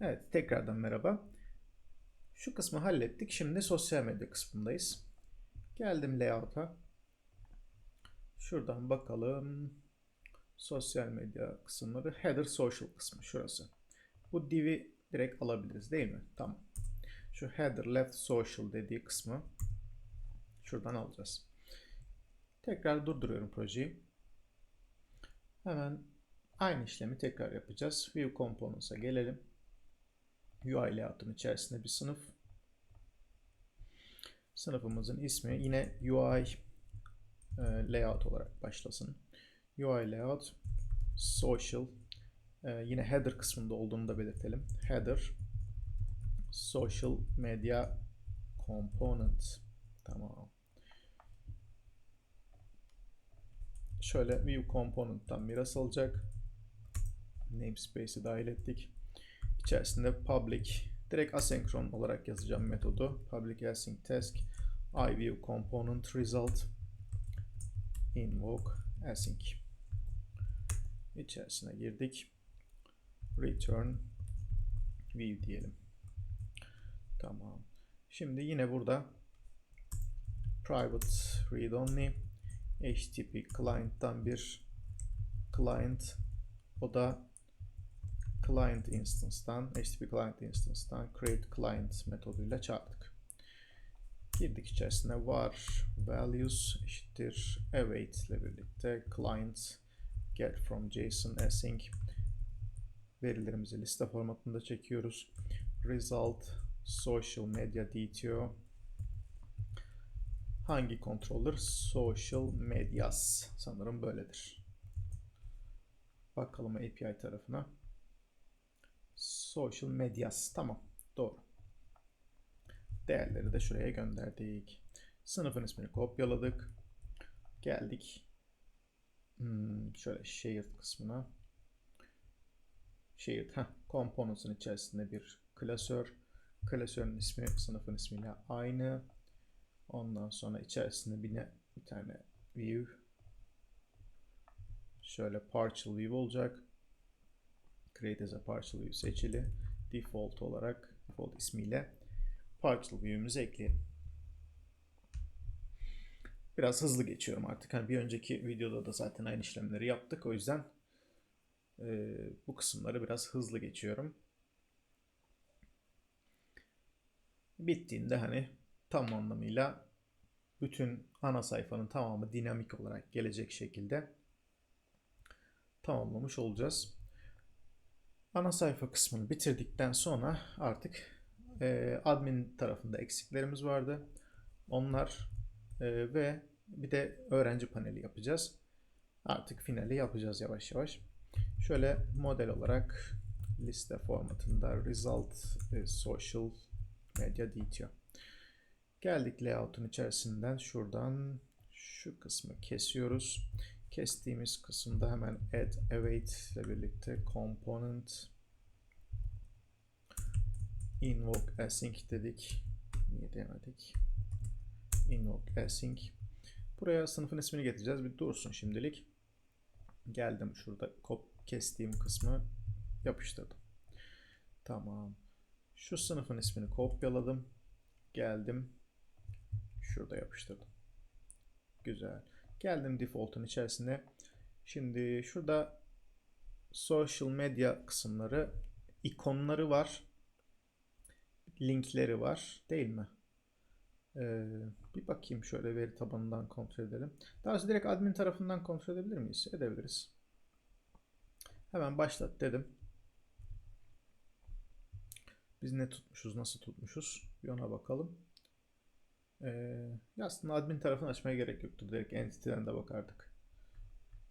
Evet, tekrardan merhaba. Şu kısmı hallettik. Şimdi sosyal medya kısmındayız. Geldim layout'a. Şuradan bakalım. Sosyal medya kısımları. Header social kısmı şurası. Bu div'i direkt alabiliriz değil mi? Tamam. Şu header left social dediği kısmı şuradan alacağız. Tekrar durduruyorum projeyi. Hemen aynı işlemi tekrar yapacağız. View Components'a gelelim. UI layout'un içerisinde bir sınıf. Sınıfımızın ismi yine UI e, layout olarak başlasın. UI layout social e, yine header kısmında olduğunu da belirtelim. Header social media component tamam. Şöyle view component'tan miras alacak. Namespace'i dahil ettik. İçerisinde public direkt asenkron olarak yazacağım metodu. Public async task iView component result invoke async içerisine girdik. Return view diyelim. Tamam. Şimdi yine burada private read only HTTP client'tan bir client o da client instance'tan HTTP client instance'tan create client metoduyla çağırdık. Girdik içerisine var values eşittir await ile birlikte client get from JSON async verilerimizi liste formatında çekiyoruz. Result social media DTO hangi controller? Social medias sanırım böyledir. Bakalım API tarafına. Social medias tamam doğru. Değerleri de şuraya gönderdik. Sınıfın ismini kopyaladık. Geldik. Hmm, şöyle shared kısmına. Shared, heh, components'ın içerisinde bir klasör. Klasörün ismi sınıfın ismiyle aynı. Ondan sonra içerisinde bir, ne, bir tane view. Şöyle partial view olacak. Create as a partial view seçili. Default olarak default ismiyle partial view'imizi ekleyelim. Biraz hızlı geçiyorum artık. Hani bir önceki videoda da zaten aynı işlemleri yaptık. O yüzden e, bu kısımları biraz hızlı geçiyorum. Bittiğinde hani tam anlamıyla bütün ana sayfanın tamamı dinamik olarak gelecek şekilde tamamlamış olacağız. Ana sayfa kısmını bitirdikten sonra artık e, admin tarafında eksiklerimiz vardı. Onlar e, ve bir de öğrenci paneli yapacağız. Artık finali yapacağız yavaş yavaş. Şöyle model olarak liste formatında result e, social media detail. Geldik layout'un içerisinden şuradan şu kısmı kesiyoruz. Kestiğimiz kısımda hemen add await ile birlikte component invoke async dedik. Niye demedik? Invoke async. Buraya sınıfın ismini getireceğiz. Bir dursun şimdilik. Geldim şurada kop kestiğim kısmı yapıştırdım. Tamam. Şu sınıfın ismini kopyaladım. Geldim. Şurada yapıştırdım. Güzel. Geldim default'un içerisine. Şimdi şurada social media kısımları ikonları var. Linkleri var. Değil mi? Ee, bir bakayım şöyle veri tabanından kontrol edelim. Daha sonra direkt admin tarafından kontrol edebilir miyiz? Edebiliriz. Hemen başlat dedim. Biz ne tutmuşuz, nasıl tutmuşuz? Bir ona bakalım. Ee, aslında admin tarafını açmaya gerek yoktu. Direkt entity'den de bakardık.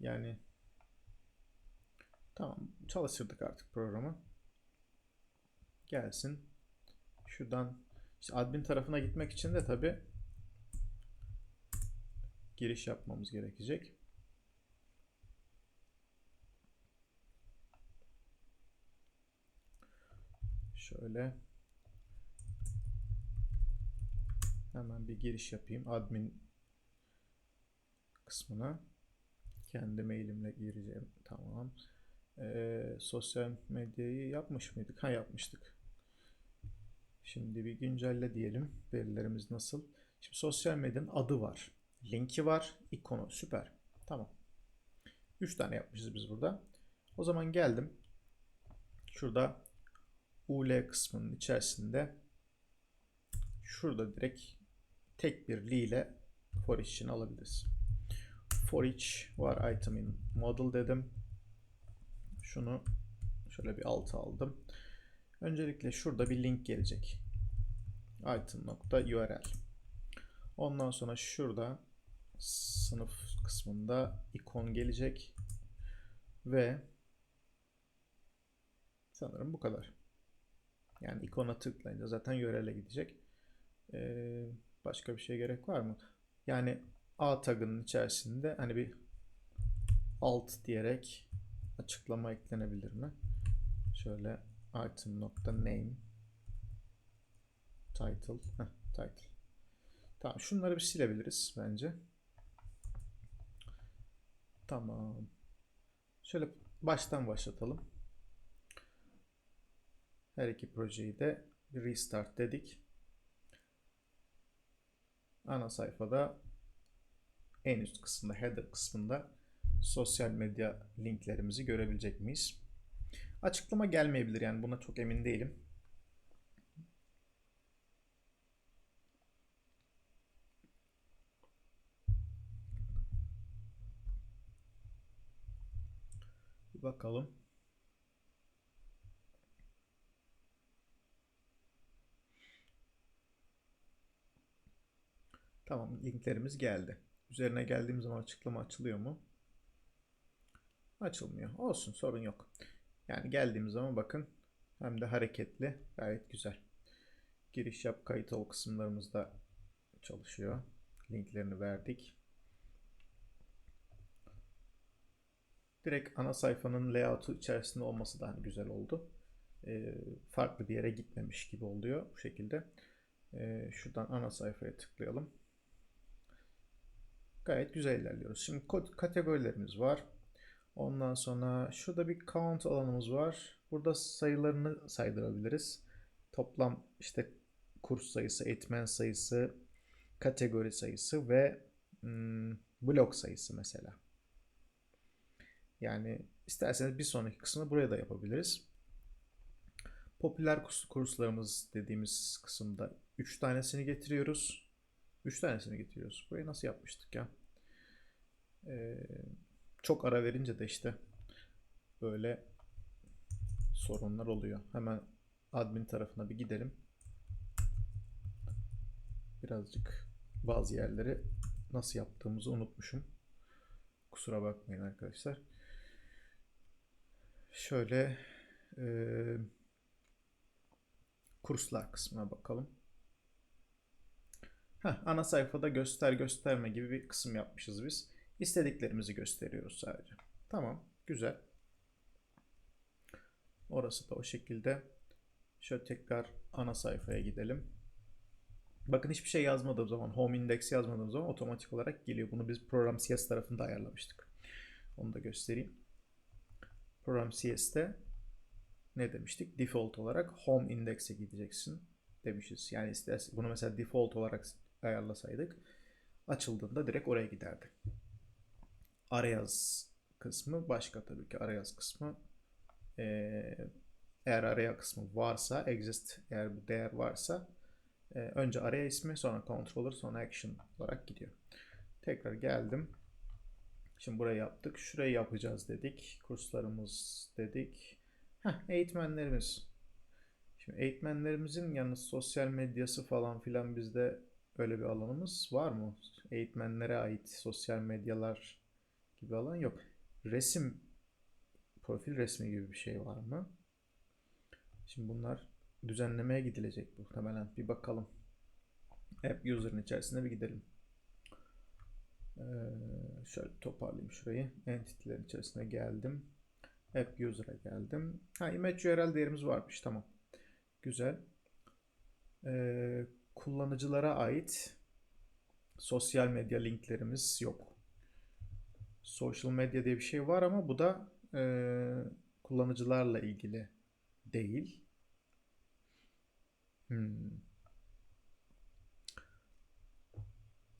Yani tamam çalıştırdık artık programı. Gelsin. Şuradan işte admin tarafına gitmek için de tabi giriş yapmamız gerekecek. Şöyle hemen bir giriş yapayım admin kısmına. Kendi mailimle gireceğim. Tamam. Ee, sosyal medyayı yapmış mıydık? Ha yapmıştık. Şimdi bir güncelle diyelim. Verilerimiz nasıl? Şimdi sosyal medyanın adı var. Linki var. ikonu. Süper. Tamam. 3 tane yapmışız biz burada. O zaman geldim. Şurada UL kısmının içerisinde şurada direkt tek bir li ile for each için alabiliriz. For each var item in model dedim. Şunu şöyle bir alta aldım. Öncelikle şurada bir link gelecek. item.url Ondan sonra şurada sınıf kısmında ikon gelecek ve sanırım bu kadar. Yani ikona tıklayınca zaten URL'e gidecek. Ee, başka bir şey gerek var mı? Yani A tagının içerisinde hani bir alt diyerek açıklama eklenebilir mi? Şöyle item.name title heh, title Tamam şunları bir silebiliriz bence. Tamam. Şöyle baştan başlatalım. Her iki projeyi de restart dedik. Ana sayfada en üst kısımda header kısmında sosyal medya linklerimizi görebilecek miyiz? Açıklama gelmeyebilir yani buna çok emin değilim. Bir bakalım. Tamam linklerimiz geldi. Üzerine geldiğim zaman açıklama açılıyor mu? Açılmıyor. Olsun sorun yok. Yani geldiğimiz zaman bakın hem de hareketli gayet güzel. Giriş yap kayıt ol kısımlarımızda çalışıyor. Linklerini verdik. Direkt ana sayfanın layout'u içerisinde olması da hani güzel oldu. Ee, farklı bir yere gitmemiş gibi oluyor bu şekilde. Ee, şuradan ana sayfaya tıklayalım. Gayet güzel ilerliyoruz. Şimdi kategorilerimiz var. Ondan sonra şurada bir count alanımız var. Burada sayılarını saydırabiliriz. Toplam işte kurs sayısı, eğitmen sayısı, kategori sayısı ve hmm, blok sayısı mesela. Yani isterseniz bir sonraki kısmı buraya da yapabiliriz. Popüler kurslarımız dediğimiz kısımda 3 tanesini getiriyoruz. 3 tanesini getiriyoruz. Burayı nasıl yapmıştık ya? Ee, çok ara verince de işte böyle sorunlar oluyor. Hemen admin tarafına bir gidelim. Birazcık bazı yerleri nasıl yaptığımızı unutmuşum. Kusura bakmayın arkadaşlar. Şöyle e, kurslar kısmına bakalım. Heh, ana sayfada göster gösterme gibi bir kısım yapmışız biz. İstediklerimizi gösteriyoruz sadece. Tamam, güzel. Orası da o şekilde. Şöyle tekrar ana sayfaya gidelim. Bakın hiçbir şey yazmadığım zaman, home index yazmadığım zaman otomatik olarak geliyor. Bunu biz program CS tarafında ayarlamıştık. Onu da göstereyim. Program CS'te ne demiştik? Default olarak home index'e gideceksin demişiz. Yani istersen bunu mesela default olarak ayarlasaydık açıldığında direkt oraya giderdi. Arayaz kısmı başka tabii ki arayaz kısmı eğer araya kısmı varsa exist eğer bu değer varsa önce araya ismi sonra controller sonra action olarak gidiyor. Tekrar geldim. Şimdi burayı yaptık. Şurayı yapacağız dedik. Kurslarımız dedik. Heh, eğitmenlerimiz. Şimdi eğitmenlerimizin yalnız sosyal medyası falan filan bizde öyle bir alanımız var mı? Eğitmenlere ait sosyal medyalar gibi alan yok. Resim, profil resmi gibi bir şey var mı? Şimdi bunlar düzenlemeye gidilecek muhtemelen. Bir bakalım. App user'ın içerisine bir gidelim. Ee, şöyle toparlayayım şurayı. Entity'lerin içerisine geldim. App user'a geldim. Ha image URL değerimiz varmış. Tamam. Güzel. Ee, kullanıcılara ait sosyal medya linklerimiz yok. Social medya diye bir şey var ama bu da e, kullanıcılarla ilgili değil. Hmm.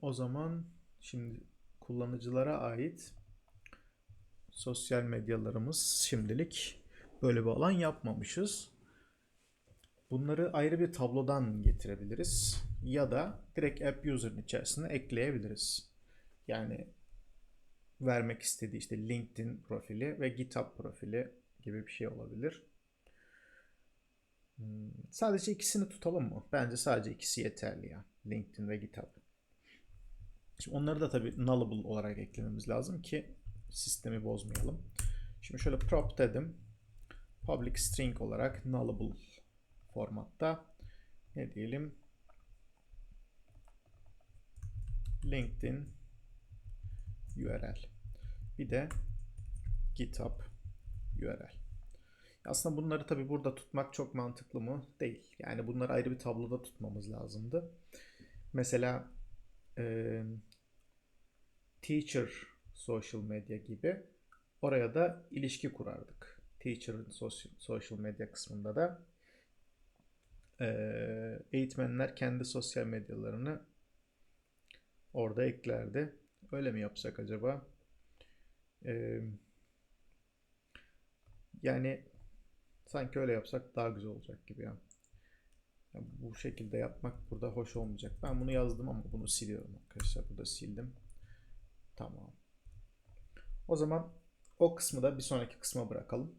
O zaman şimdi kullanıcılara ait sosyal medyalarımız şimdilik böyle bir alan yapmamışız. Bunları ayrı bir tablodan getirebiliriz ya da direkt app user'ın içerisine ekleyebiliriz. Yani vermek istediği işte LinkedIn profili ve GitHub profili gibi bir şey olabilir. Hmm, Sadece ikisini tutalım mı? Bence sadece ikisi yeterli ya. LinkedIn ve GitHub. Şimdi onları da tabii nullable olarak eklememiz lazım ki sistemi bozmayalım. Şimdi şöyle prop dedim. Public string olarak nullable formatta ne diyelim? LinkedIn URL. Bir de GitHub URL. Aslında bunları tabii burada tutmak çok mantıklı mı? Değil. Yani bunları ayrı bir tabloda tutmamız lazımdı. Mesela e, teacher social media gibi oraya da ilişki kurardık. Teacher'ın social medya kısmında da eğitmenler kendi sosyal medyalarını orada eklerdi. Öyle mi yapsak acaba? E, yani sanki öyle yapsak daha güzel olacak gibi ya. Ya bu şekilde yapmak burada hoş olmayacak. Ben bunu yazdım ama bunu siliyorum arkadaşlar. Burada sildim. Tamam. O zaman o kısmı da bir sonraki kısma bırakalım.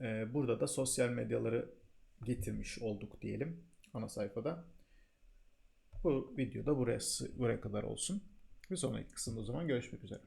Ee, burada da sosyal medyaları getirmiş olduk diyelim ana sayfada. Bu videoda burası buraya kadar olsun. Bir sonraki kısımda o zaman görüşmek üzere.